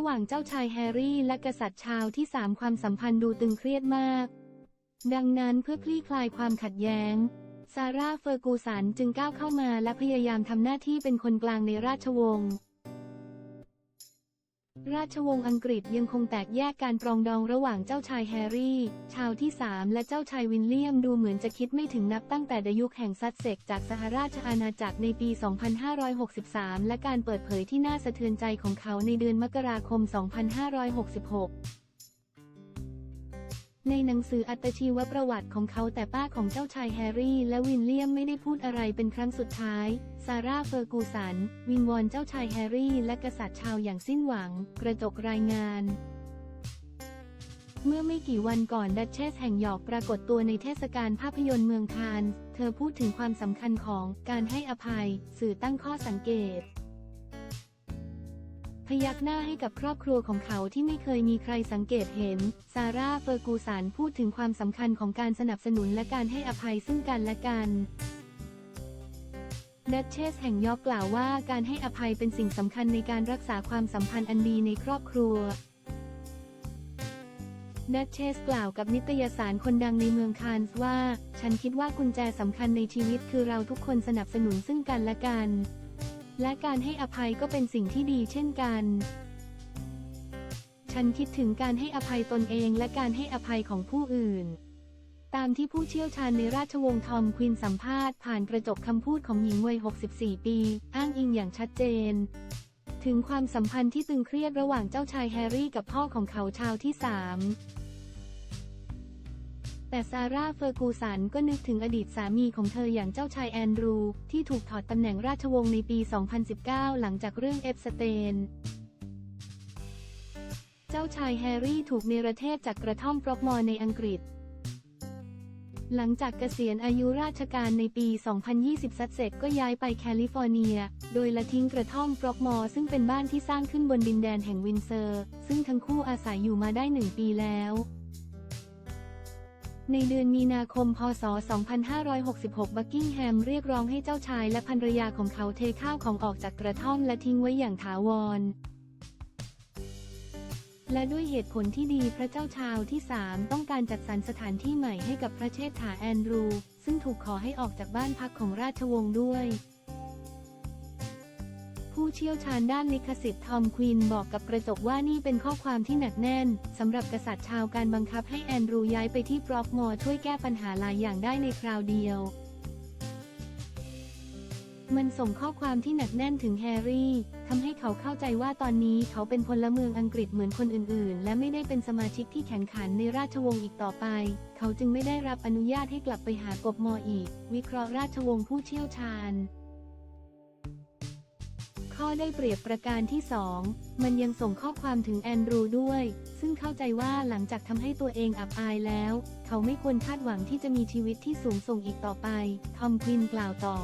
ระหว่างเจ้าชายแฮร์รี่และกษัตริย์ชาวที่สามความสัมพันธ์ดูตึงเครียดมาก ดังนั้นเพื่อคลี่คลายความขัดแย้ง ซาร่าเฟอร์กูสันจึงก้าวเข้ามาและพยายามทำหน้าที่เป็นคนกลางในราชวงศ์ ราชวงศ์อังกฤษยังคงแตกแยกการปรองดองระหว่างเจ้าชายแฮร์รี่ ชาวที่สามและเจ้าชายวินเลียมดูเหมือนจะคิดไม่ถึงนับตั้งแต่ดยุคแห่งซัตเซกจากสหราชอาณาจักรในปี 2563 และการเปิดเผยที่น่าสะเทือนใจของเขาในเดือนมกราคม 2566 ในหนังสืออัตชีวประวัติของเขาแต่ป้าของเจ้าชายแฮร์รี่และวินเลียมไม่ได้พูดอะไรเป็นครั้งสุดท้าย ซาร่าเฟอร์กูสัน วิงวอนเจ้าชายแฮร์รี่และกษัตริย์ชาวอย่างสิ้นหวัง กระจกรายงานเมื่อไม่กี่วันก่อนดัชเชสแห่งหยอกปรากฏตัวในเทศกาลภาพยนตร์เมืองคานส์ เธอพูดถึงความสำคัญของการให้อภัย สื่อตั้งข้อสังเกต พยักหน้าให้กับครอบครัวของเขาที่ไม่เคยมีใครสังเกตเห็น ซาร่าเฟอร์กูสันพูดถึงความสำคัญของการสนับสนุนและการให้อภัยซึ่งกันและกันดัชเชสแห่งยอร์กกล่าวว่าการให้อภัยเป็นสิ่งสำคัญในการรักษาความสัมพันธ์อันดีในครอบครัวดัชเชสกล่าวกับนิตยสารคนดังในเมืองคานส์ว่า ฉันคิดว่ากุญแจสำคัญในชีวิตคือเราทุกคนสนับสนุนซึ่งกันและกัน และการให้อภัยก็เป็นสิ่งที่ดีเช่นกัน ฉันคิดถึงการให้อภัยตนเองและการให้อภัยของผู้อื่น ตามที่ผู้เชี่ยวชาญในราชวงศ์ทอมควินสัมภาษณ์ผ่านกระจกคำพูดของหญิงวัย 64 ปี อ้างอิงอย่างชัดเจน ถึงความสัมพันธ์ที่ตึงเครียดระหว่างเจ้าชายแฮร์รี่กับพ่อของเขาชาวที่สาม แต่ซาร่าเฟอร์กูสันก็นึกถึงอดีตสามีของเธออย่างเจ้าชายแอนดรู ที่ถูกถอดตำแหน่งราชวงศ์ในปี 2019 หลังจากเรื่องเอฟสเตน เจ้าชายแฮร์รี่ถูกเนรเทศจากกระท่อมฟรอกมอร์ในอังกฤษ หลังจากเกษียณอายุราชการในปี 2020 ซัสเซ็กก็ย้ายไปแคลิฟอร์เนีย โดยละทิ้งกระท่อมฟรอกมอร์ซึ่งเป็นบ้านที่สร้างขึ้นบนดินแดนแห่งวินเซอร์ ซึ่งทั้งคู่อาศัยอยู่มาได้หนึ่งปีแล้ว ในเดือนมีนาคม พศ 2566 บักกิ้งแฮมเรียกร้องให้เจ้าชายและภรรยาของเขาเทข้าวของออกจากกระท่อมและทิ้งไว้อย่างถาวร และด้วยเหตุผลที่ดีพระเจ้าชาวที่สามต้องการจัดสรรสถานที่ใหม่ให้กับพระเชษฐาแอนดรู ซึ่งถูกขอให้ออกจากบ้านพักของราชวงศ์ด้วย ผู้เชี่ยวชาญด้านลิขสิทธิ์ทอมควินบอกกับกระจกว่านี่เป็นข้อความที่หนักแน่นสำหรับกษัตริย์ชาวการบังคับให้แอนดรูย้ายไปที่บล็อกมอร์ช่วยแก้ปัญหาหลายอย่างได้ในคราวเดียว มันส่งข้อความที่หนักแน่นถึงแฮร์รี่ทำให้เขาเข้าใจว่าตอนนี้เขาเป็นพลเมืองอังกฤษเหมือนคนอื่น ๆ และไม่ได้เป็นสมาชิกที่แข่งขันในราชวงศ์อีกต่อไป เขาจึงไม่ได้รับอนุญาตให้กลับไปหากบมออีก วิเคราะห์ราชวงศ์ผู้เชี่ยวชาญ ข้อได้เปรียบประการที่ 2 มันยังส่งข้อความถึงแอนดรูด้วย ซึ่งเข้าใจว่าหลังจากทำให้ตัวเองอับอายแล้ว เขาไม่ควรคาดหวังที่จะมีชีวิตที่สูงส่งอีกต่อไป ทอมควินกล่าวต่อ